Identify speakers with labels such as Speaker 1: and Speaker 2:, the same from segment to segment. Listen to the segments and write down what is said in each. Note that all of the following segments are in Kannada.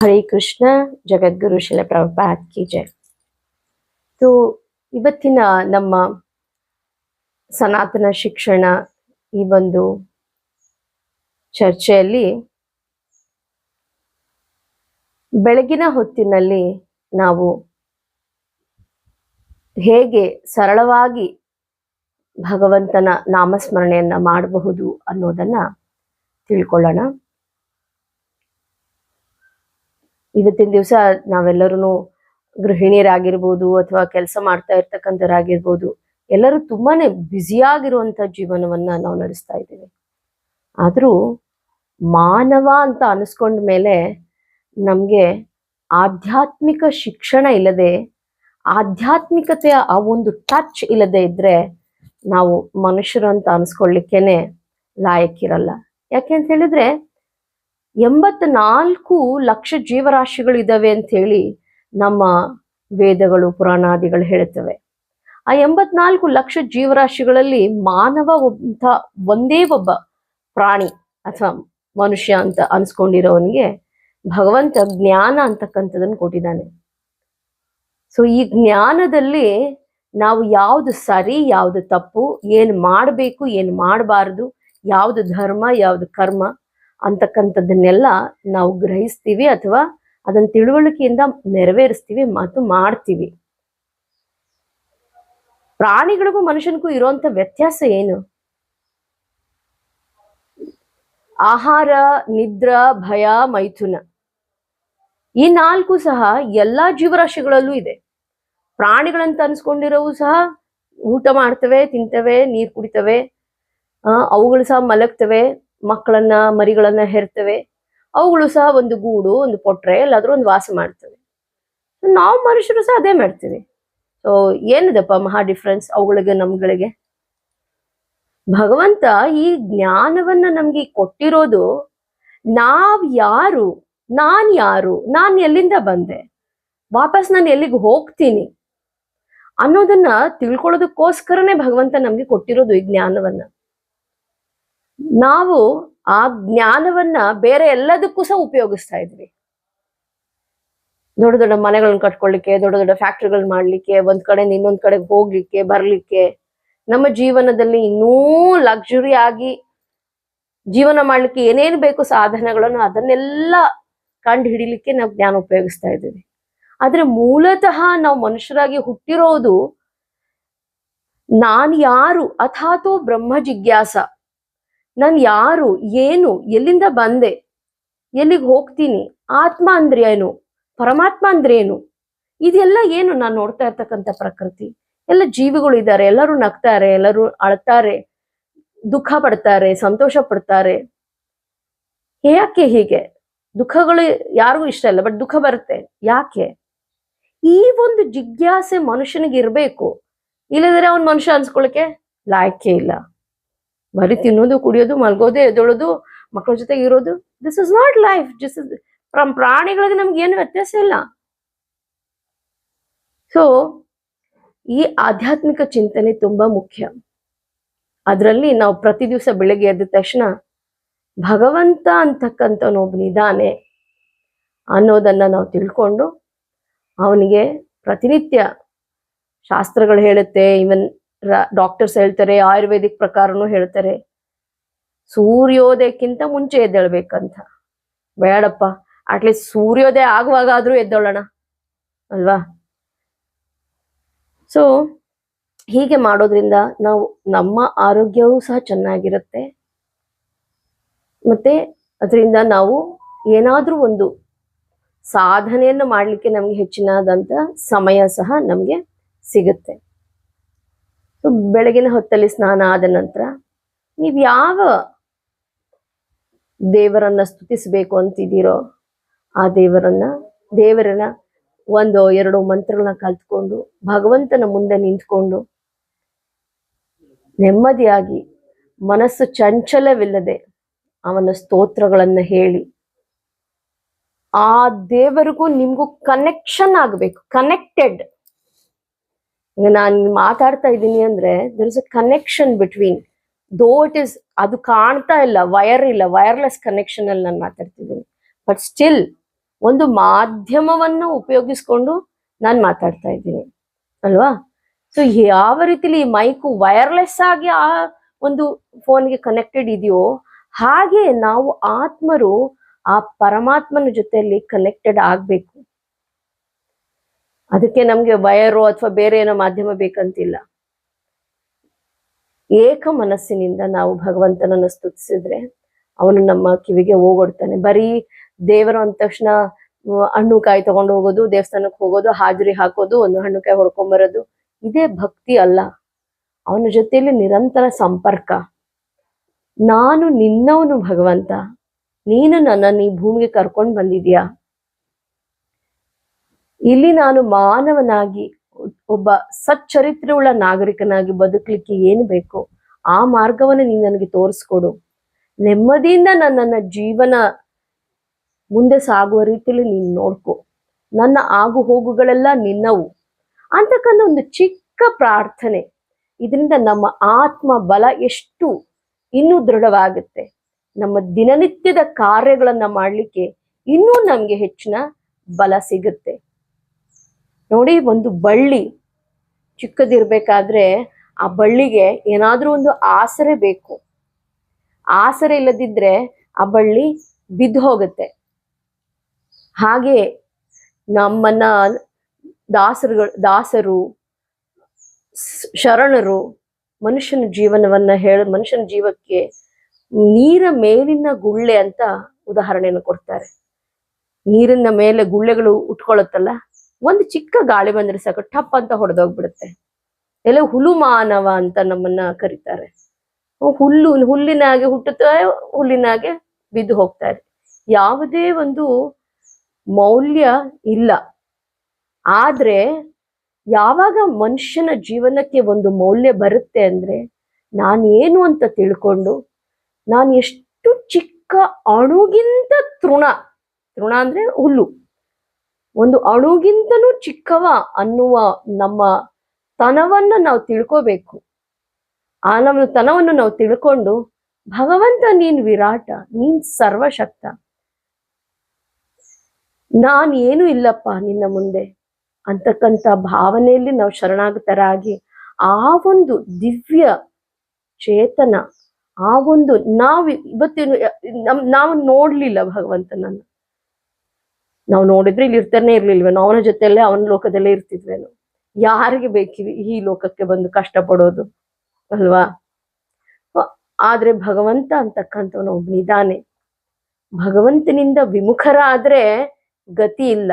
Speaker 1: ಹರೇ ಕೃಷ್ಣ, ಜಗದ್ಗುರು ಶಿಲ ಪ್ರಭಾತ್ ಕಿ ಜೈ. ಸೊ ಇವತ್ತಿನ ನಮ್ಮ ಸನಾತನ ಶಿಕ್ಷಣ ಈ ಒಂದು ಚರ್ಚೆಯಲ್ಲಿ ಬೆಳಗಿನ ಹೊತ್ತಿನಲ್ಲಿ ನಾವು ಹೇಗೆ ಸರಳವಾಗಿ ಭಗವಂತನ ನಾಮಸ್ಮರಣೆಯನ್ನ ಮಾಡಬಹುದು ಅನ್ನೋದನ್ನ ತಿಳ್ಕೊಳ್ಳೋಣ. ಇವತ್ತಿನ ದಿವಸ ನಾವೆಲ್ಲರೂ ಗೃಹಿಣಿಯರಾಗಿರ್ಬೋದು ಅಥವಾ ಕೆಲಸ ಮಾಡ್ತಾ ಇರ್ತಕ್ಕಂಥವ್ರಾಗಿರ್ಬೋದು, ಎಲ್ಲರೂ ತುಂಬಾನೇ ಬ್ಯುಸಿಯಾಗಿರುವಂಥ ಜೀವನವನ್ನ ನಾವು ನಡೆಸ್ತಾ ಇದ್ದೀವಿ. ಆದರೂ ಮಾನವ ಅಂತ ಅನಿಸ್ಕೊಂಡ ಮೇಲೆ ನಮಗೆ ಆಧ್ಯಾತ್ಮಿಕ ಶಿಕ್ಷಣ ಇಲ್ಲದೆ, ಆಧ್ಯಾತ್ಮಿಕತೆಯ ಆ ಒಂದು ಟಚ್ ಇಲ್ಲದೆ ಇದ್ರೆ ನಾವು ಮನುಷ್ಯರು ಅಂತ ಅನ್ಸ್ಕೊಳ್ಳಿಕ್ಕೇನೆ ಲಾಯಕ್ಕಿರಲ್ಲ. ಯಾಕೆ ಅಂತ ಹೇಳಿದ್ರೆ ಎಂಬತ್ನಾಲ್ಕು ಲಕ್ಷ ಜೀವರಾಶಿಗಳು ಇದ್ದಾವೆ ಅಂತ ಹೇಳಿ ನಮ್ಮ ವೇದಗಳು, ಪುರಾಣಾದಿಗಳು ಹೇಳುತ್ತವೆ. ಆ ಎಂಬತ್ನಾಲ್ಕು ಲಕ್ಷ ಜೀವರಾಶಿಗಳಲ್ಲಿ ಮಾನವ ಅಂತ ಒಂದೇ ಒಬ್ಬ ಪ್ರಾಣಿ ಅಥವಾ ಮನುಷ್ಯ ಅಂತ ಅನ್ಸ್ಕೊಂಡಿರೋವನಿಗೆ ಭಗವಂತ ಜ್ಞಾನ ಅಂತಕ್ಕಂಥದನ್ನು ಕೊಟ್ಟಿದ್ದಾನೆ. ಸೊ ಈ ಜ್ಞಾನದಲ್ಲಿ ನಾವು ಯಾವುದು ಸರಿ, ಯಾವುದು ತಪ್ಪು, ಏನು ಮಾಡಬೇಕು, ಏನು ಮಾಡಬಾರದು, ಯಾವುದು ಧರ್ಮ, ಯಾವುದು ಕರ್ಮ ಅಂತಕ್ಕಂಥದ್ದನ್ನೆಲ್ಲ ನಾವು ಗ್ರಹಿಸ್ತೀವಿ ಅಥವಾ ಅದನ್ನ ತಿಳುವಳಿಕೆಯಿಂದ ನೆರವೇರಿಸ್ತೀವಿ ಮತ್ತು ಮಾಡ್ತೀವಿ. ಪ್ರಾಣಿಗಳಿಗೂ ಮನುಷ್ಯನಿಗೂ ಇರುವಂತ ವ್ಯತ್ಯಾಸ ಏನು? ಆಹಾರ, ನಿದ್ರ, ಭಯ, ಮೈಥುನ. ಈ ನಾಲ್ಕು ಸಹ ಎಲ್ಲಾ ಜೀವರಾಶಿಗಳಲ್ಲೂ ಇದೆ. ಪ್ರಾಣಿಗಳಂತ ಅನ್ಸ್ಕೊಂಡಿರೋವು ಸಹ ಊಟ ಮಾಡ್ತವೆ, ತಿಂತವೆ, ನೀರ್ ಕುಡಿತವೆ ಅವುಗಳು ಸಹ ಮಲಗ್ತವೆ. ಮಕ್ಕಳನ್ನ, ಮರಿಗಳನ್ನ ಹೆರ್ತವೆ. ಅವುಗಳು ಸಹ ಒಂದು ಗೂಡು, ಒಂದು ಪೊಟ್ರೆ, ಎಲ್ಲಾದ್ರೂ ಒಂದು ವಾಸ ಮಾಡ್ತವೆ. ನಾವು ಮನುಷ್ಯರು ಸಹ ಅದೇ ಮಾಡ್ತೀವಿ. ಸೊ ಏನಿದಪ್ಪ ಮಹಾ ಡಿಫ್ರೆನ್ಸ್ ಅವುಗಳಿಗೆ, ನಮ್ಗಳಿಗೆ? ಭಗವಂತ ಈ ಜ್ಞಾನವನ್ನ ನಮ್ಗೆ ಕೊಟ್ಟಿರೋದು, ನಾವ್ ಯಾರು, ನಾನ್ ಯಾರು, ನಾನ್ ಎಲ್ಲಿಂದ ಬಂದೆ, ವಾಪಸ್ ನಾನು ಎಲ್ಲಿಗೆ ಹೋಗ್ತೀನಿ ಅನ್ನೋದನ್ನ ತಿಳ್ಕೊಳ್ಳೋದಕ್ಕೋಸ್ಕರನೇ ಭಗವಂತ ನಮ್ಗೆ ಕೊಟ್ಟಿರೋದು ಈ ಜ್ಞಾನವನ್ನ. ನಾವು ಆ ಜ್ಞಾನವನ್ನ ಬೇರೆ ಎಲ್ಲದಕ್ಕೂ ಸಹ ಉಪಯೋಗಿಸ್ತಾ ಇದ್ವಿ. ದೊಡ್ಡ ದೊಡ್ಡ ಮನೆಗಳನ್ನ ಕಟ್ಕೊಳ್ಳಿಕ್ಕೆ ದೊಡ್ಡ ದೊಡ್ಡ ಫ್ಯಾಕ್ಟ್ರಿಗಳನ್ನ ಮಾಡ್ಲಿಕ್ಕೆ, ಒಂದ್ ಕಡೆಯಿಂದ ಇನ್ನೊಂದ್ ಕಡೆಗೆ ಹೋಗ್ಲಿಕ್ಕೆ, ಬರ್ಲಿಕ್ಕೆ, ನಮ್ಮ ಜೀವನದಲ್ಲಿ ಇನ್ನೂ ಲಕ್ಸುರಿ ಆಗಿ ಜೀವನ ಮಾಡ್ಲಿಕ್ಕೆ ಏನೇನು ಬೇಕು ಸಾಧನಗಳನ್ನು ಅದನ್ನೆಲ್ಲ ಕಂಡು ಹಿಡಿಲಿಕ್ಕೆ ನಾವು ಜ್ಞಾನ ಉಪಯೋಗಿಸ್ತಾ ಇದ್ದೀವಿ. ಆದ್ರೆ ಮೂಲತಃ ನಾವು ಮನುಷ್ಯರಾಗಿ ಹುಟ್ಟಿರೋದು ನಾನ್ ಯಾರು ಅಥಾತೋ ಬ್ರಹ್ಮ ಜಿಜ್ಞಾಸ. ನಾನ್ ಯಾರು, ಏನು, ಎಲ್ಲಿಂದ ಬಂದೆ, ಎಲ್ಲಿಗೆ ಹೋಗ್ತೀನಿ, ಆತ್ಮ ಅಂದ್ರೆ ಏನು, ಪರಮಾತ್ಮ ಅಂದ್ರೆ ಏನು, ಇದೆಲ್ಲ ಏನು ನಾನು ನೋಡ್ತಾ ಇರ್ತಕ್ಕಂಥ ಪ್ರಕೃತಿ. ಎಲ್ಲ ಜೀವಿಗಳು ಇದ್ದಾರೆ, ಎಲ್ಲರೂ ನಗ್ತಾರೆ, ಎಲ್ಲರೂ ಅಳ್ತಾರೆ, ದುಃಖ ಪಡ್ತಾರೆ, ಸಂತೋಷ ಪಡ್ತಾರೆ. ಯಾಕೆ ಹೀಗೆ? ದುಃಖಗಳು ಯಾರಿಗೂ ಇಷ್ಟ ಇಲ್ಲ ಬಟ್ ದುಃಖ ಬರುತ್ತೆ. ಯಾಕೆ? ಈ ಒಂದು ಜಿಜ್ಞಾಸೆ ಮನುಷ್ಯನಿಗೆ ಇರಬೇಕು. ಇಲ್ಲದ್ರೆ ಅವನ್ ಮನುಷ್ಯ ಅನ್ಸ್ಕೊಳಕ್ಕೆ ಲಾಯಕ್ಕೆ ಇಲ್ಲ. ಬರೀ ತಿನ್ನೋದು, ಕುಡಿಯೋದು, ಮಲ್ಗೋದು, ಎದ್ದೊಳೋದು ಮಕ್ಕಳ ಜೊತೆಗೆ ಇರೋದು. This is not life this is from ಪ್ರಾಣಿಗಳಿಗೆ ನಮ್ಗೆ ಏನು ವ್ಯತ್ಯಾಸ ಇಲ್ಲ. ಸೊ ಈ ಆಧ್ಯಾತ್ಮಿಕ ಚಿಂತನೆ ತುಂಬಾ ಮುಖ್ಯ. ಅದರಲ್ಲಿ ನಾವು ಪ್ರತಿ ದಿವಸ ಬೆಳಗ್ಗೆ ಎದ್ದ ತಕ್ಷಣ ಭಗವಂತ ಅಂತಕ್ಕಂಥವನೊಬ್ಬನಿದ್ದಾನೆ ಅನ್ನೋದನ್ನ ನಾವು ತಿಳ್ಕೊಂಡು ಅವನಿಗೆ ಪ್ರತಿನಿತ್ಯ ಶಾಸ್ತ್ರಗಳು ಹೇಳುತ್ತೆ. ಇವನ್ ಡಾಕ್ಟರ್ಸ್ ಹೇಳ್ತಾರೆ, ಆಯುರ್ವೇದಿಕ್ ಪ್ರಕಾರನು ಹೇಳ್ತಾರೆ. ಸೂರ್ಯೋದಯಕ್ಕಿಂತ ಮುಂಚೆ ಎದ್ದೇಳ್ಬೇಕಂತ. ಬೇಡಪ್ಪ ಅಟ್ಲೀಸ್ಟ್ ಸೂರ್ಯೋದಯ ಆಗುವಾಗ ಆದ್ರೂ ಎದ್ದೋಳೋಣ, ಅಲ್ವಾ? ಸೊ ಹೀಗೆ ಮಾಡೋದ್ರಿಂದ ನಾವು, ನಮ್ಮ ಆರೋಗ್ಯವೂ ಸಹ ಚೆನ್ನಾಗಿರುತ್ತೆ. ಮತ್ತೆ ಅದರಿಂದ ನಾವು ಏನಾದ್ರೂ ಒಂದು ಸಾಧನೆಯನ್ನು ಮಾಡ್ಲಿಕ್ಕೆ ನಮಗೆ ಹೆಚ್ಚಿನದಂತ ಸಮಯ ಸಹ ನಮಗೆ ಸಿಗುತ್ತೆ. ಸೊ ಬೆಳಗಿನ ಹೊತ್ತಲ್ಲಿ ಸ್ನಾನ ಆದ ನಂತರ ನೀವು ಯಾವ ದೇವರನ್ನ ಸ್ತುತಿಸಬೇಕು ಅಂತಿದ್ದೀರೋ ಆ ದೇವರನ್ನ ದೇವರನ್ನ ಒಂದು, ಎರಡು ಮಂತ್ರಗಳನ್ನ ಕಲ್ತ್ಕೊಂಡು, ಭಗವಂತನ ಮುಂದೆ ನಿಂತ್ಕೊಂಡು ನೆಮ್ಮದಿಯಾಗಿ ಮನಸ್ಸು ಚಂಚಲವಿಲ್ಲದೆ ಅವನ ಸ್ತೋತ್ರಗಳನ್ನ ಹೇಳಿ ಆ ದೇವರಿಗೂ ನಿಮ್ಗೂ ಕನೆಕ್ಷನ್ ಆಗ್ಬೇಕು ಕನೆಕ್ಟೆಡ್ ಈಗ ನಾನು ಮಾತಾಡ್ತಾ ಇದ್ದೀನಿ ಅಂದ್ರೆ there is a connection between though it is ಅದು ಕಾಣ್ತಾ ಇಲ್ಲ ವೈರ್ ಇಲ್ಲ ವೈರ್ಲೆಸ್ ಕನೆಕ್ಷನ್ ಅಲ್ಲಿ ನಾನು ಮಾತಾಡ್ತಿದ್ದೀನಿ. ಬಟ್ ಸ್ಟಿಲ್ ಒಂದು ಮಾಧ್ಯಮವನ್ನು ಉಪಯೋಗಿಸ್ಕೊಂಡು ನಾನು ಮಾತಾಡ್ತಾ ಇದ್ದೀನಿ. ಅಲ್ವಾ? ಸೊ ಯಾವ ರೀತಿಲಿ ಈ ಮೈಕು ವೈರ್ಲೆಸ್ ಆಗಿ ಆ ಒಂದು ಫೋನ್ಗೆ ಕನೆಕ್ಟೆಡ್ ಇದೆಯೋ, ಹಾಗೆ ನಾವು ಆತ್ಮರು ಆ ಪರಮಾತ್ಮನ ಜೊತೆಯಲ್ಲಿ ಕನೆಕ್ಟೆಡ್ ಆಗ್ಬೇಕು. ಅದಕ್ಕೆ ನಮ್ಗೆ ವಯರು ಅಥವಾ ಬೇರೆ ಏನೋ ಮಾಧ್ಯಮ ಬೇಕಂತಿಲ್ಲ. ಏಕ ಮನಸ್ಸಿನಿಂದ ನಾವು ಭಗವಂತನನ್ನು ಸ್ತುತಿಸಿದ್ರೆ ಅವನು ನಮ್ಮ ಕಿವಿಗೆ ಹೋಗೊಡ್ತಾನೆ. ಬರೀ ದೇವರು ಅಂದ ತಕ್ಷಣ ಹಣ್ಣು ಕಾಯಿ ತಗೊಂಡು ಹೋಗೋದು, ದೇವಸ್ಥಾನಕ್ಕೆ ಹೋಗೋದು, ಹಾಜರಿ ಹಾಕೋದು, ಒಂದು ಹಣ್ಣು ಕಾಯಿ ಹೊಡ್ಕೊಂಬರೋದು ಇದೇ ಭಕ್ತಿ ಅಲ್ಲ. ಅವನ ಜೊತೆಯಲ್ಲಿ ನಿರಂತರ ಸಂಪರ್ಕ. ನಾನು ನಿನ್ನವನು ಭಗವಂತ. ನೀನು ನನ್ನ ನೀ ಭೂಮಿಗೆ ಕರ್ಕೊಂಡು ಬಂದಿದ್ಯಾ? ಇಲ್ಲಿ ನಾನು ಮಾನವನಾಗಿ ಒಬ್ಬ ಸಚ್ಚರಿತ್ರೆಯುಳ್ಳ ನಾಗರಿಕನಾಗಿ ಬದುಕಲಿಕ್ಕೆ ಏನು ಬೇಕೋ ಆ ಮಾರ್ಗವನ್ನು ನೀನು ನನಗೆ ತೋರಿಸ್ಕೊಡು. ನೆಮ್ಮದಿಯಿಂದ ನನ್ನ ಜೀವನ ಮುಂದೆ ಸಾಗುವ ರೀತಿಯಲ್ಲಿ ನೀನು ನೋಡ್ಕೊ. ನನ್ನ ಆಗು ಹೋಗುಗಳೆಲ್ಲ ನಿನ್ನವು. ಅಂತಕ್ಕಂಥ ಒಂದು ಚಿಕ್ಕ ಪ್ರಾರ್ಥನೆ. ಇದರಿಂದ ನಮ್ಮ ಆತ್ಮ ಬಲ ಎಷ್ಟು ಇನ್ನೂ ದೃಢವಾಗುತ್ತೆ. ನಮ್ಮ ದಿನನಿತ್ಯದ ಕಾರ್ಯಗಳನ್ನ ಮಾಡಲಿಕ್ಕೆ ಇನ್ನೂ ನಮಗೆ ಹೆಚ್ಚಿನ ಬಲ ಸಿಗುತ್ತೆ. ನೋಡಿ ಒಂದು ಬಳ್ಳಿ ಚಿಕ್ಕದಿರ್ಬೇಕಾದ್ರೆ ಆ ಬಳ್ಳಿಗೆ ಏನಾದರೂ ಒಂದು ಆಸರೆ ಬೇಕು. ಆಸರೆ ಇಲ್ಲದಿದ್ರೆ ಆ ಬಳ್ಳಿ ಬಿದ್ದು ಹೋಗುತ್ತೆ. ಹಾಗೆ ನಮ್ಮನ್ನ ದಾಸರುಗಳು, ದಾಸರು, ಶರಣರು ಮನುಷ್ಯನ ಜೀವನವನ್ನ ಹೇಳ, ಮನುಷ್ಯನ ಜೀವಕ್ಕೆ ನೀರ ಮೇಲಿನ ಗುಳ್ಳೆ ಅಂತ ಉದಾಹರಣೆಯನ್ನು ಕೊಡ್ತಾರೆ. ನೀರಿನ ಮೇಲೆ ಗುಳ್ಳೆಗಳು ಉಟ್ಕೊಳ್ಳುತ್ತಲ್ಲ ಒಂದು ಚಿಕ್ಕ ಗಾಳಿ ಬಂದ್ರೆ ಸಾಕು ಟಪ್ ಅಂತ ಹೊಡೆದೋಗ್ಬಿಡುತ್ತೆ. ಎಲ್ಲ ಹುಲು ಮಾನವ ಅಂತ ನಮ್ಮನ್ನ ಕರೀತಾರೆ. ಹುಲ್ಲು, ಹುಲ್ಲಿನಾಗೆ ಹುಟ್ಟುತ್ತಾ ಹುಲ್ಲಿನಾಗೆ ಬಿದ್ದು ಹೋಗ್ತಾರೆ ಯಾವುದೇ ಒಂದು ಮೌಲ್ಯ ಇಲ್ಲ. ಆದ್ರೆ ಯಾವಾಗ ಮನುಷ್ಯನ ಜೀವನಕ್ಕೆ ಒಂದು ಮೌಲ್ಯ ಬರುತ್ತೆ ಅಂದ್ರೆ ನಾನೇನು ಅಂತ ತಿಳ್ಕೊಂಡು ನಾನು ಎಷ್ಟು ಚಿಕ್ಕ ಅಣುಗಿಂತ ತೃಣ ತೃಣ ಅಂದ್ರೆ ಹುಲ್ಲು. ಒಂದು ಅಣುಗಿಂತನೂ ಚಿಕ್ಕವ ಅನ್ನುವ ನಮ್ಮ ತನವನ್ನ ನಾವು ತಿಳ್ಕೋಬೇಕು. ಆ ನಮ್ಮ ತನವನ್ನು ನಾವು ತಿಳ್ಕೊಂಡು, ಭಗವಂತ ನೀನ್ ವಿರಾಟ, ನೀನ್ ಸರ್ವಶಕ್ತ. ನಾನ್ ಏನು ಇಲ್ಲಪ್ಪ ನಿನ್ನ ಮುಂದೆ. ಅಂತಕ್ಕಂಥ ಭಾವನೆಯಲ್ಲಿ ನಾವು ಶರಣಾಗತರಾಗಿ, ಆ ಒಂದು ದಿವ್ಯ ಚೇತನ, ಆ ಒಂದು ನಾವು ಇವತ್ತಿನ ನಾವು ನೋಡ್ಲಿಲ್ಲ ಭಗವಂತನನ್ನ. ನಾವು ನೋಡಿದ್ರೆ ಇಲ್ಲಿ ಇರ್ತಾನೆ ಇರ್ಲಿಲ್ವೇನೋ, ಅವನ ಜೊತೆಲ್ಲೇ ಅವನ ಲೋಕದಲ್ಲೇ ಇರ್ತಿದ್ವೇನೋ. ಯಾರಿಗೆ ಬೇಕಿವಿ ಈ ಲೋಕಕ್ಕೆ ಬಂದು ಕಷ್ಟಪಡೋದು, ಅಲ್ವಾ? ಆದ್ರೆ ಭಗವಂತ ಅಂತಕ್ಕಂಥವನು ಒಬ್ಬನಿದ್ದಾನೆ ಭಗವಂತನಿಂದ ವಿಮುಖರಾದ್ರೆ ಗತಿ ಇಲ್ಲ.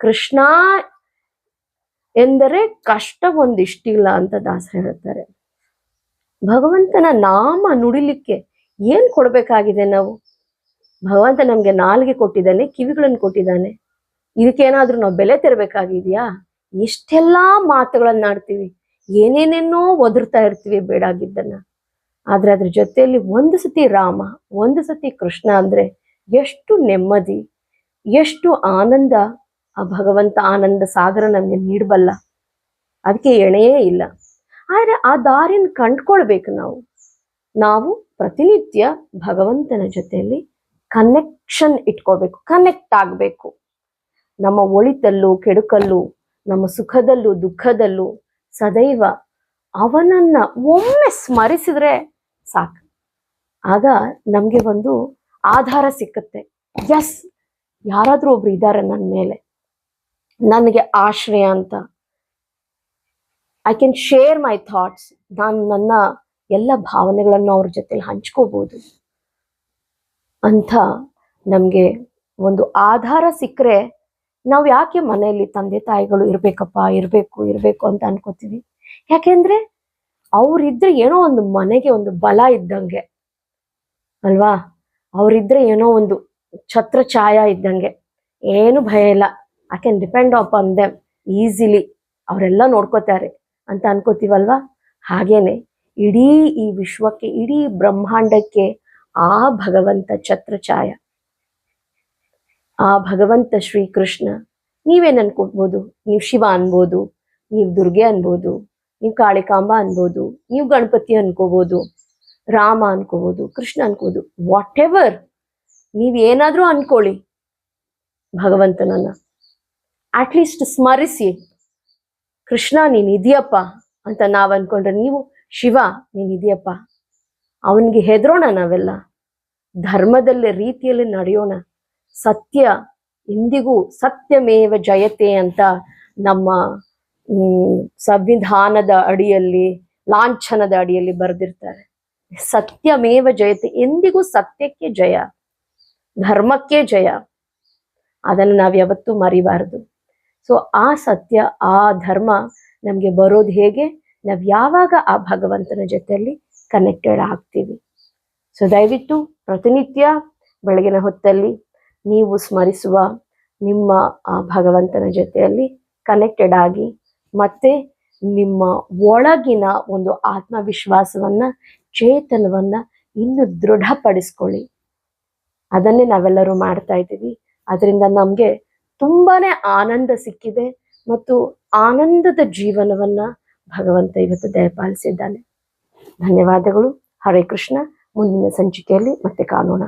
Speaker 1: ಕೃಷ್ಣ ಎಂದರೆ ಕಷ್ಟ ಒಂದಿಷ್ಟಿಲ್ಲ ಅಂತ ದಾಸ ಹೇಳ್ತಾರೆ. ಭಗವಂತನ ನಾಮ ನುಡಿಲಿಕ್ಕೆ ಏನ್ ಕೊಡ್ಬೇಕಾಗಿದೆ ನಾವು? ಭಗವಂತ ನಮ್ಗೆ ನಾಲ್ಗೆ ಕೊಟ್ಟಿದ್ದಾನೆ, ಕಿವಿಗಳನ್ನು ಕೊಟ್ಟಿದ್ದಾನೆ. ಇದಕ್ಕೇನಾದ್ರೂ ನಾವು ಬೆಲೆ ತೆರಬೇಕಾಗಿದ್ಯಾ? ಎಷ್ಟೆಲ್ಲಾ ಮಾತುಗಳನ್ನ ಆಡ್ತೀವಿ. ಏನೇನೇನೋ ಒದರ್ತಾ ಇರ್ತೀವಿ ಬೇಡಾಗಿದ್ದನ್ನ. ಆದ್ರೆ ಅದ್ರ ಜೊತೆಯಲ್ಲಿ ಒಂದು ಸತಿ ರಾಮ, ಒಂದು ಸತಿ ಕೃಷ್ಣ ಅಂದ್ರೆ ಎಷ್ಟು ನೆಮ್ಮದಿ, ಎಷ್ಟು ಆನಂದ. ಆ ಭಗವಂತ ಆನಂದ ಸಾಗರ ನಮ್ಗೆ ನೀಡಬಲ್ಲ. ಅದಕ್ಕೆ ಎಣೆಯೇ ಇಲ್ಲ. ಆದ್ರೆ ಆ ದಾರಿನ ಕಂಡ್ಕೊಳ್ಬೇಕು ನಾವು. ನಾವು ಪ್ರತಿನಿತ್ಯ ಭಗವಂತನ ಜೊತೆಯಲ್ಲಿ ಕನೆಕ್ಷನ್ ಇಟ್ಕೋಬೇಕು ಕನೆಕ್ಟ್ ಆಗಬೇಕು. ನಮ್ಮ ಒಳಿತಲ್ಲೂ, ಕೆಡುಕಲ್ಲೂ, ನಮ್ಮ ಸುಖದಲ್ಲೂ, ದುಃಖದಲ್ಲೂ ಸದೈವ ಅವನನ್ನ ಒಮ್ಮೆ ಸ್ಮರಿಸಿದ್ರೆ ಸಾಕು. ಆಗ ನಮಗೆ ಒಂದು ಆಧಾರ ಸಿಕ್ಕತ್ತೆ. ಎಸ್ ಯಾರಾದರೂ ಒಬ್ರು ಇದ್ದಾರೆ ನನ್ನ ಮೇಲೆ. ನನಗೆ ಆಶ್ರಯ ಅಂತ. I can share my thoughts ನಾನು ನನ್ನ ಎಲ್ಲ ಭಾವನೆಗಳನ್ನು ಅವ್ರ ಜೊತೆಲಿ ಹಂಚ್ಕೋಬಹುದು ಅಂತ ನಮಗೆ ಒಂದು ಆಧಾರ ಸಿಕ್ಕರೆ ನಾವು ಯಾಕೆ ಮನೆಯಲ್ಲಿ ತಂದೆ ತಾಯಿಗಳು ಇರಬೇಕಪ್ಪ, ಇರಬೇಕು ಇರಬೇಕು ಅಂತ ಅನ್ಕೋತೀವಿ? ಯಾಕೆಂದ್ರೆ ಅವ್ರಿದ್ರೆ ಏನೋ ಒಂದು ಮನೆಗೆ ಒಂದು ಬಲ ಇದ್ದಂಗೆ, ಅಲ್ವಾ? ಅವ್ರಿದ್ರೆ ಏನೋ ಒಂದು ಛತ್ರ ಛಾಯ ಇದ್ದಂಗೆ. ಏನು ಭಯ ಇಲ್ಲ. I can depend on them easily ಅವರೆಲ್ಲ ನೋಡ್ಕೋತಾರೆ ಅಂತ ಅನ್ಕೋತೀವಲ್ವಾ? ಹಾಗೇನೆ ಇಡೀ ಈ ವಿಶ್ವಕ್ಕೆ, ಇಡೀ ಬ್ರಹ್ಮಾಂಡಕ್ಕೆ ಆ ಭಗವಂತ ಛತ್ರಛಾಯ. ಆ ಭಗವಂತ ಶ್ರೀಕೃಷ್ಣ ನೀವೇನ್ ಅನ್ಕೋಬಹುದು ನೀವು ಶಿವ ಅನ್ಬೋದು, ನೀವು ದುರ್ಗೆ ಅನ್ಬೋದು, ನೀವು ಕಾಳಿಕಾಂಬ ಅನ್ಬೋದು, ನೀವು ಗಣಪತಿ ಅನ್ಕೋಬೋದು, ರಾಮ ಅನ್ಕೋಬೋದು, ಕೃಷ್ಣ ಅನ್ಕೋಬಹುದು ವಾಟ್ ಎವರ್ ನೀವ್ ಏನಾದ್ರೂ ಅನ್ಕೊಳ್ಳಿ ಭಗವಂತನನ್ನ. ಅಟ್ಲೀಸ್ಟ್ ಸ್ಮರಿಸಿ. ಕೃಷ್ಣ ನೀನ್ ಇದೆಯಪ್ಪ ಅಂತ ನಾವ್ ಅನ್ಕೊಂಡ್ರೆ ನೀವು ಶಿವ ನೀನ್ ಇದೆಯಪ್ಪ. ಅವನಿಗೆ ಹೆದರೋಣ ನಾವೆಲ್ಲ? ಧರ್ಮದಲ್ಲಿ ರೀತಿಯಲ್ಲಿ ನಡೆಯೋಣ. ಸತ್ಯ ಇಂದಿಗೂ ಸತ್ಯಮೇವ ಜಯತೆ ಅಂತ ನಮ್ಮ ಸಂವಿಧಾನದ ಅಡಿಯಲ್ಲಿ, ಲಾಂಛನದ ಅಡಿಯಲ್ಲಿ ಬರೆದಿರ್ತಾರೆ. ಸತ್ಯಮೇವ ಜಯತೆ ಎಂದಿಗೂ ಸತ್ಯಕ್ಕೆ ಜಯ, ಧರ್ಮಕ್ಕೆ ಜಯ. ಅದನ್ನು ನಾವು ಯಾವತ್ತೂ ಮರಿಬಾರದು. ಸೊ ಆ ಸತ್ಯ, ಆ ಧರ್ಮ ನಮಗೆ ಬರೋದು ಹೇಗೆ? ನಾವು ಯಾವಾಗ ಆ ಭಗವಂತನ ಜೊತೆಯಲ್ಲಿ ಕನೆಕ್ಟೆಡ್ ಆಗ್ತೀವಿ. ಸೊ ದಯವಿಟ್ಟು ಪ್ರತಿನಿತ್ಯ ಬೆಳಗಿನ ಹೊತ್ತಲ್ಲಿ ನೀವು ಸ್ಮರಿಸುವ ನಿಮ್ಮ ಭಗವಂತನ ಜೊತೆಯಲ್ಲಿ ಕನೆಕ್ಟೆಡ್ ಆಗಿ ಮತ್ತೆ ನಿಮ್ಮ ಒಳಗಿನ ಒಂದು ಆತ್ಮವಿಶ್ವಾಸವನ್ನ, ಚೇತನವನ್ನ ಇನ್ನು ದೃಢಪಡಿಸ್ಕೊಳ್ಳಿ. ಅದನ್ನೇ ನಾವೆಲ್ಲರೂ ಮಾಡ್ತಾ ಇದ್ದೀವಿ. ಅದರಿಂದ ನಮಗೆ ತುಂಬಾನೇ ಆನಂದ ಸಿಕ್ಕಿದೆ ಮತ್ತು ಆನಂದದ ಜೀವನವನ್ನ ಭಗವಂತ ಇವತ್ತು ದಯಪಾಲಿಸಿದ್ದಾನೆ. ಧನ್ಯವಾದಗಳು. ಹರೇ ಕೃಷ್ಣ. ಮುಂದಿನ ಸಂಚಿಕೆಯಲ್ಲಿ ಮತ್ತೆ ಕಾಣೋಣ.